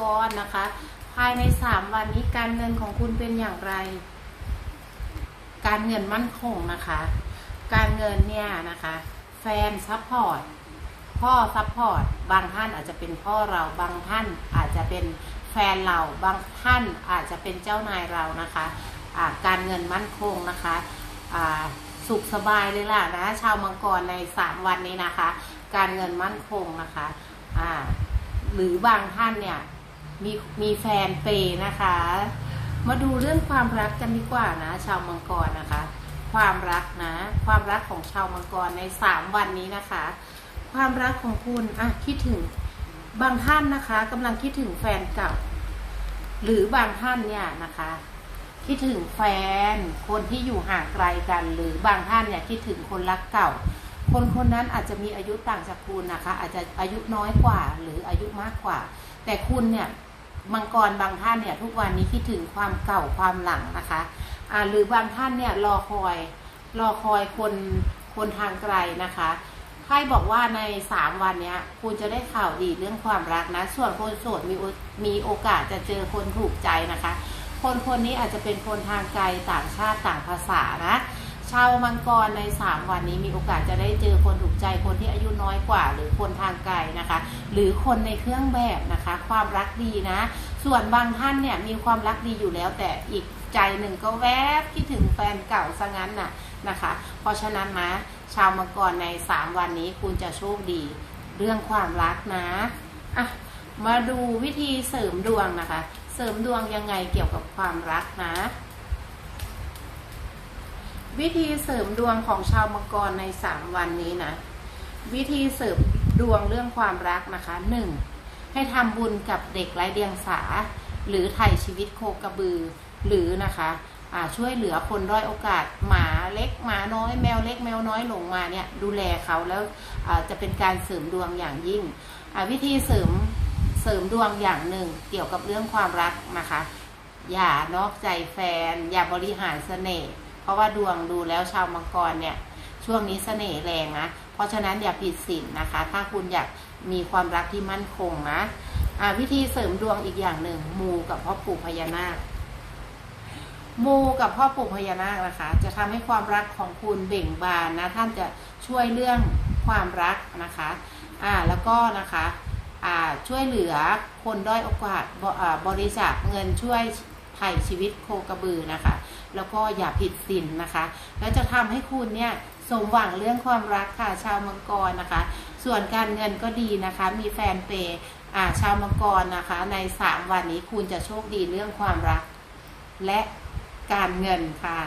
กรนะคะ ภายในสามวันนี้การเงินของคุณเป็นอย่างไร การเงินมั่นคงนะคะ การเงินเนี่ยนะคะ แฟนซัพพอร์ตพ่อซัพพอร์ตบางท่านอาจจะเป็นพ่อเราบางท่านอาจจะเป็นแฟนเราบางท่านอาจจะเป็นเจ้านายเรานะคะะการเงินมั่นคงนะคะอ่าสุขสบายเลยล่ะนะชาวมังกรในสามวันนี้นะคะ การเงินมั่นคงนะคะอ่าหรือบางท่านเนี่ย มีมีแฟนเปย์นะคะ มาดูเรื่องความรักกันดีกว่านะ ชาวมังกรนะคะ ความรักนะ ความรักของชาวมังกรในสามวันนี้นะคะ ความรักของคุณอะคิดถึงบางท่านนะคะกำลังคิดถึงแฟนเก่า หรือบางท่านเนี่ยนะคะ คิดถึงแฟนคนที่อยู่ห่างไกลกัน หรือบางท่านเนี่ยคิดถึงคนรักเก่า คนคนนั้นอาจจะมีอายุต่างจากคุณนะคะ อาจจะอายุน้อยกว่า หรืออายุมากกว่า แต่คุณเนี่ย มังกรบางท่านเนี่ยทุกวันนี้คิดถึงความเก่าความหลังนะคะอ่าหรือบางท่านเนี่ยรอคอยรอคอยคนคนทางไกลนะคะไพ่บอกว่าในสามวันเนี้ยคุณจะได้ข่าวดีเรื่องความรักนะ ส่วนคนโสดมีมีโอกาสจะเจอคนถูกใจนะคะ คนคนนี้อาจจะเป็นคนทางไกลต่างชาติต่างภาษานะ ชาวมังกรใน 3 วันนี้มีโอกาสจะได้เจอคนถูกใจคนที่อายุน้อยกว่า หรือคนทางไกลนะคะ หรือคนในเครื่องแบบนะคะ ความรักดีนะ ส่วนบางท่านเนี่ยมีความรักดีอยู่แล้ว แต่อีกใจหนึ่งก็แวบคิดถึงแฟนเก่าซะงั้นน่ะนะคะ เพราะฉะนั้นนะชาวมังกรใน 3 วันนี้คุณจะโชคดี เรื่องความรักนะอะมาดูวิธีเสริมดวงนะคะ เสริมดวงยังไงเกี่ยวกับความรักนะ วิธีเสริมดวงของชาวมังกรในสามวันนี้นะ วิธีเสริมดวงเรื่องความรักนะคะหนึ่งให้ทำบุญกับเด็กไร้เดียงสา หรือไถ่ชีวิตโคกระบือ หรือนะคะช่วยเหลือคนด้อยโอกาสหมาเล็กหมาน้อยแมวเล็กแมวน้อยหลงมาเนี่ยดูแลเขาแล้วอ่าจะเป็นการเสริมดวงอย่างยิ่ง วิธีเสริมเสริมดวงอย่างหนึ่งเกี่ยวกับเรื่องความรักนะคะ อย่านอกใจแฟน อย่าบริหารเสน่ห์ เพราะว่าดวงดูแล้วชาวมังกรเนี่ยช่วงนี้เสน่ห์แรงนะ เพราะฉะนั้นอย่าผิดศีลนะคะ ถ้าคุณอยากมีความรักที่มั่นคงนะวิธีเสริมดวงอีกอย่างหนึ่งมูกับพ่อปู่พญานาค มูกับพ่อปู่พญานาคนะคะ จะทำให้ความรักของคุณเบ่งบานนะ ท่านจะช่วยเรื่องความรักนะคะอ่าแล้วก็นะคะอ่าช่วยเหลือคนด้อยโอกาสบบริจาคเงินช่วยไถ่ชีวิตโคกระบือนะคะ แล้วก็อย่าผิดศีลนะคะ แล้วจะทำให้คุณเนี่ยสมหวังเรื่องความรักค่ะชาวมังกรนะคะ ส่วนการเงินก็ดีนะคะ มีแฟนเปย์อ่าชาวมังกรนะคะ ในสามวันนี้คุณจะโชคดีเรื่องความรัก และการเงินค่ะ